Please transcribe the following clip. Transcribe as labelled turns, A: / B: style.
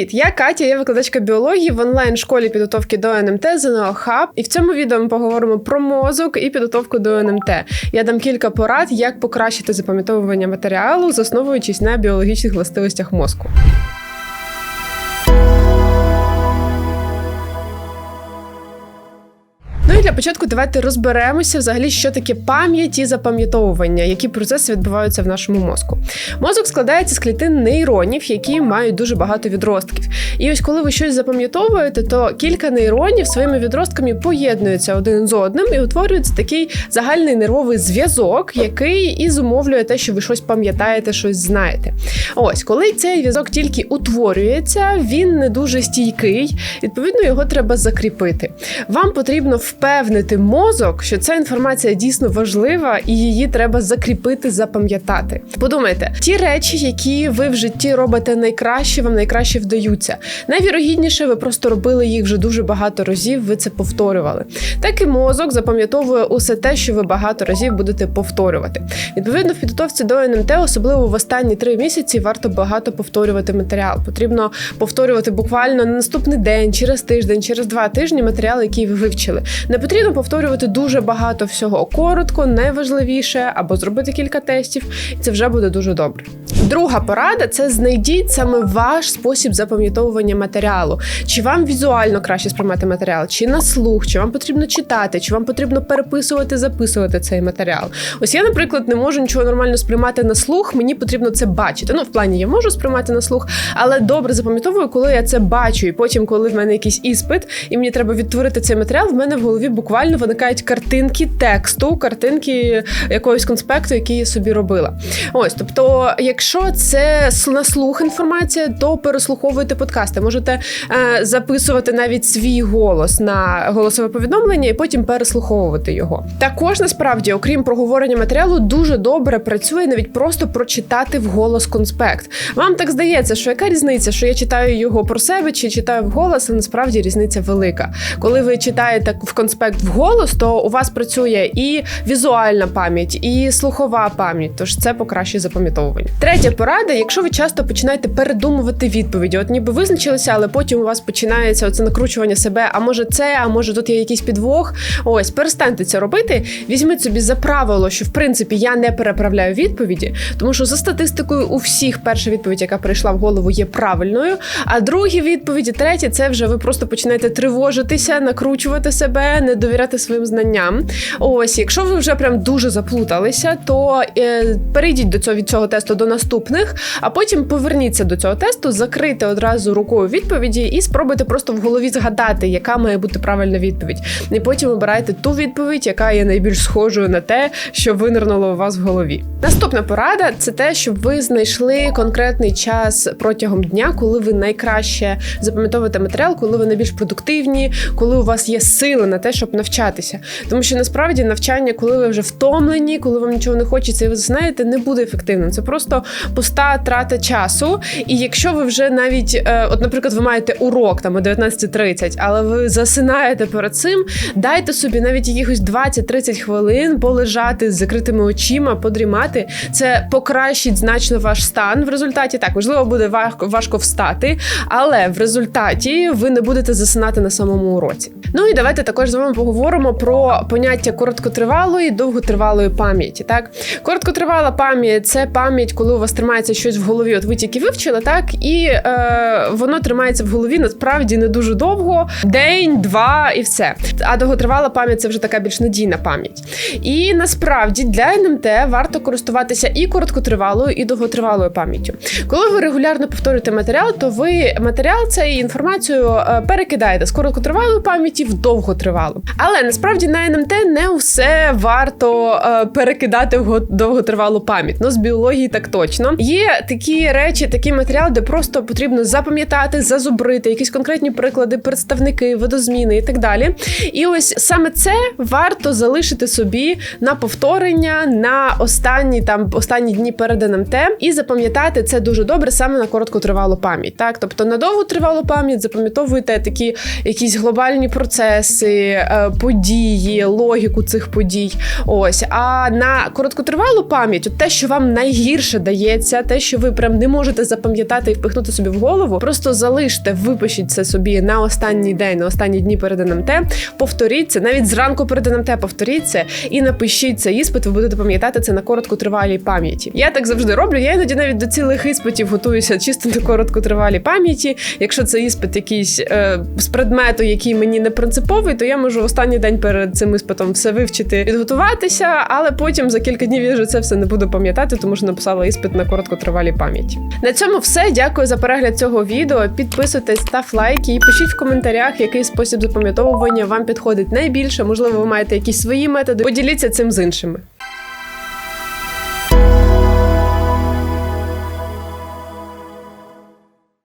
A: Привіт, я Катя, я викладачка біології в онлайн-школі підготовки до НМТ ЗНО Хаб. І в цьому відео ми поговоримо про мозок і підготовку до НМТ. Я дам кілька порад, як покращити запам'ятовування матеріалу, засновуючись на біологічних властивостях мозку. Початку давайте розберемося взагалі, що таке пам'ять і запам'ятовування, які процеси відбуваються в нашому мозку. Мозок складається з клітин нейронів, які мають дуже багато відростків. І ось коли ви щось запам'ятовуєте, то кілька нейронів своїми відростками поєднуються один з одним і утворюється такий загальний нервовий зв'язок, який і зумовлює те, що ви щось пам'ятаєте, щось знаєте. Ось, коли цей зв'язок тільки утворюється, він не дуже стійкий. Відповідно, його треба закріпити. Вам потрібно впевнити мозок, що ця інформація дійсно важлива, і її треба закріпити, запам'ятати. Подумайте, ті речі, які ви в житті робите найкраще, вам найкраще вдаються. Найвірогідніше, ви просто робили їх вже дуже багато разів. Ви це повторювали. Так і мозок запам'ятовує усе те, що ви багато разів будете повторювати. Відповідно, в підготовці до НМТ, особливо в останні три місяці, варто багато повторювати матеріал. Потрібно повторювати буквально на наступний день, через тиждень, через два тижні матеріал, який ви вивчили. Не потрібно повторювати дуже багато всього коротко, найважливіше, або зробити кілька тестів, і це вже буде дуже добре. Друга порада це знайдіть саме ваш спосіб запам'ятовування матеріалу. Чи вам візуально краще сприймати матеріал, чи на слух, чи вам потрібно читати, чи вам потрібно переписувати, записувати цей матеріал. Ось я, наприклад, не можу нічого нормально сприймати на слух, мені потрібно це бачити. Ну, в плані я можу сприймати на слух, але добре запам'ятовую, коли я це бачу. І потім, коли в мене якийсь іспит, і мені треба відтворити цей матеріал, в мене в голові буквально виникають картинки тексту, картинки якогось конспекту, який я собі робила. Ось, тобто, якщо це на слух інформація, то переслуховуйте подкасти. Можете е, записувати навіть свій голос на голосове повідомлення і потім переслуховувати його. Також насправді, окрім проговорення матеріалу, дуже добре працює навіть просто прочитати вголос конспект. Вам так здається, що яка різниця, що я читаю його про себе чи читаю вголос, а насправді різниця велика. Коли ви читаєте в конспект вголос, то у вас працює і візуальна пам'ять, і слухова пам'ять. Тож це покращує запам'ятовування. Третя порада: якщо ви часто починаєте передумувати відповіді, от ніби визначилися, але потім у вас починається оце накручування себе. А може це, а може тут є якийсь підвох. Ось перестаньте це робити. Візьміть собі за правило, що в принципі я не переправляю відповіді, тому що за статистикою у всіх перша відповідь, яка прийшла в голову, є правильною. А другі відповіді, треті, це вже ви просто починаєте тривожитися, накручувати себе, не довіряти своїм знанням. Ось, якщо ви вже прям дуже заплуталися, то е, перейдіть до цього від цього тесту до наступних, а потім поверніться до цього тесту, закрийте одразу рукою відповіді і спробуйте просто в голові згадати, яка має бути правильна відповідь. І потім обирайте ту відповідь, яка є найбільш схожою на те, що винирнуло у вас в голові. Наступна порада це те, щоб ви знайшли конкретний час протягом дня, коли ви найкраще запам'ятовуєте матеріал, коли ви найбільш продуктивні, коли у вас є сили на те, щоб навчатися. Тому що насправді навчання, коли ви вже втомлені, коли вам нічого не хочеться, і ви засинаєте, не буде ефективним. Це просто пуста трата часу. І якщо ви вже навіть, е, от, наприклад, ви маєте урок там о 19.30, але ви засинаєте перед цим, дайте собі навіть якихось 20-30 хвилин полежати з закритими очима, подрімати. Це покращить значно ваш стан в результаті. Так, можливо, буде важко, важко встати, але в результаті ви не будете засинати на самому уроці. Ну і давайте також з вами поговоримо про поняття короткотривалої довготривалої пам'яті. Так, короткотривала пам'ять це пам'ять, коли у вас тримається щось в голові. От ви тільки вивчили, так і е, воно тримається в голові насправді не дуже довго, день, два і все. А довготривала пам'ять це вже така більш надійна пам'ять. І насправді для НМТ варто користуватися і короткотривалою, і довготривалою пам'яттю. Коли ви регулярно повторюєте матеріал, то ви матеріал це інформацію е, перекидаєте з короткотривалої пам'яті в довготривалу. Але насправді на НМТ не все варто е, перекидати в довготривалу пам'ять. Ну з біології так точно. Є такі речі, такий матеріал, де просто потрібно запам'ятати, зазубрити, якісь конкретні приклади, представники, видозміни і так далі. І ось саме це варто залишити собі на повторення на останні там останні дні перед НМТ і запам'ятати це дуже добре саме на короткотривалу пам'ять. Так, тобто на довготривалу пам'ять запам'ятовуйте такі якісь глобальні процеси, е, події, логіку цих подій. Ось а на короткотривалу пам'ять, от те, що вам найгірше дається, те, що ви прям не можете запам'ятати і впихнути собі в голову, просто залиште, випишіть це собі на останній день, на останні дні перед НМТ. Повторіть це навіть зранку перед НМТ повторіть це і напишіть цей іспит. Ви будете пам'ятати це на короткотривалій пам'яті. Я так завжди роблю. Я іноді навіть до цілих іспитів готуюся чисто на короткотривалій пам'яті. Якщо це іспит якийсь е, з предмету, який мені не принциповий, то я можу останній день перед цим іспитом все вивчити, підготуватися, але потім за кілька днів я вже це все не буду пам'ятати, тому що написала іспит на короткотривалій пам'яті. На цьому все. Дякую за перегляд цього відео. Підписуйтесь, став лайки і пишіть в коментарях, який спосіб запам'ятовування вам підходить найбільше. Можливо, ви маєте якісь свої методи. Поділіться цим з іншими.